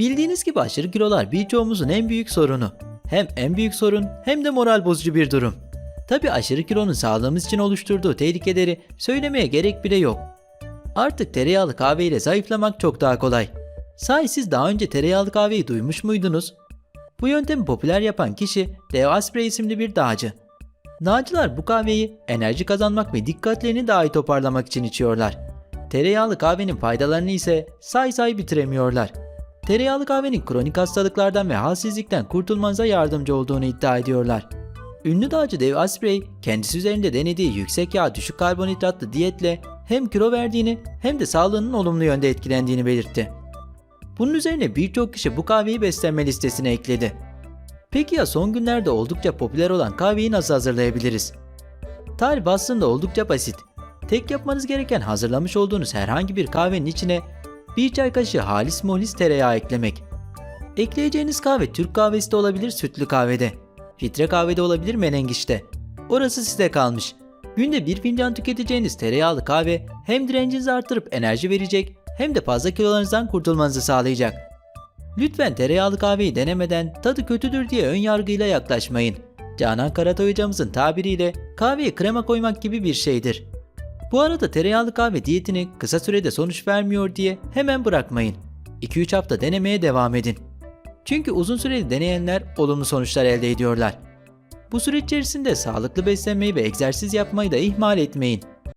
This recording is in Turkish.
Bildiğiniz gibi aşırı kilolar birçoğumuzun en büyük sorunu. Hem en büyük sorun hem de moral bozucu bir durum. Tabi aşırı kilonun sağlığımız için oluşturduğu tehlikeleri söylemeye gerek bile yok. Artık tereyağlı kahve ile zayıflamak çok daha kolay. Sahi siz daha önce tereyağlı kahveyi duymuş muydunuz? Bu yöntemi popüler yapan kişi Leo Asprey isimli bir dağcı. Dağcılar bu kahveyi enerji kazanmak ve dikkatlerini daha iyi toparlamak için içiyorlar. Tereyağlı kahvenin faydalarını ise say say bitiremiyorlar. Tereyağlı kahvenin kronik hastalıklardan ve halsizlikten kurtulmanıza yardımcı olduğunu iddia ediyorlar. Ünlü dağcı Dave Asprey kendisi üzerinde denediği yüksek yağ düşük karbonhidratlı diyetle hem kilo verdiğini hem de sağlığının olumlu yönde etkilendiğini belirtti. Bunun üzerine birçok kişi bu kahveyi beslenme listesine ekledi. Peki ya son günlerde oldukça popüler olan kahveyi nasıl hazırlayabiliriz? Tarif aslında oldukça basit. Tek yapmanız gereken hazırlamış olduğunuz herhangi bir kahvenin içine bir çay kaşığı halis muhlis tereyağı eklemek. Ekleyeceğiniz kahve Türk kahvesi de olabilir sütlü kahvede. Filtre kahvede olabilir menengiçte. Orası size kalmış. Günde bir fincan tüketeceğiniz tereyağlı kahve hem direncinizi artırıp enerji verecek hem de fazla kilolarınızdan kurtulmanızı sağlayacak. Lütfen tereyağlı kahveyi denemeden tadı kötüdür diye ön yargıyla yaklaşmayın. Canan Karatay hocamızın tabiriyle kahveye krema koymak gibi bir şeydir. Bu arada tereyağlı kahve diyetini kısa sürede sonuç vermiyor diye hemen bırakmayın. 2-3 hafta denemeye devam edin. Çünkü uzun süreli deneyenler olumlu sonuçlar elde ediyorlar. Bu süreç içerisinde sağlıklı beslenmeyi ve egzersiz yapmayı da ihmal etmeyin.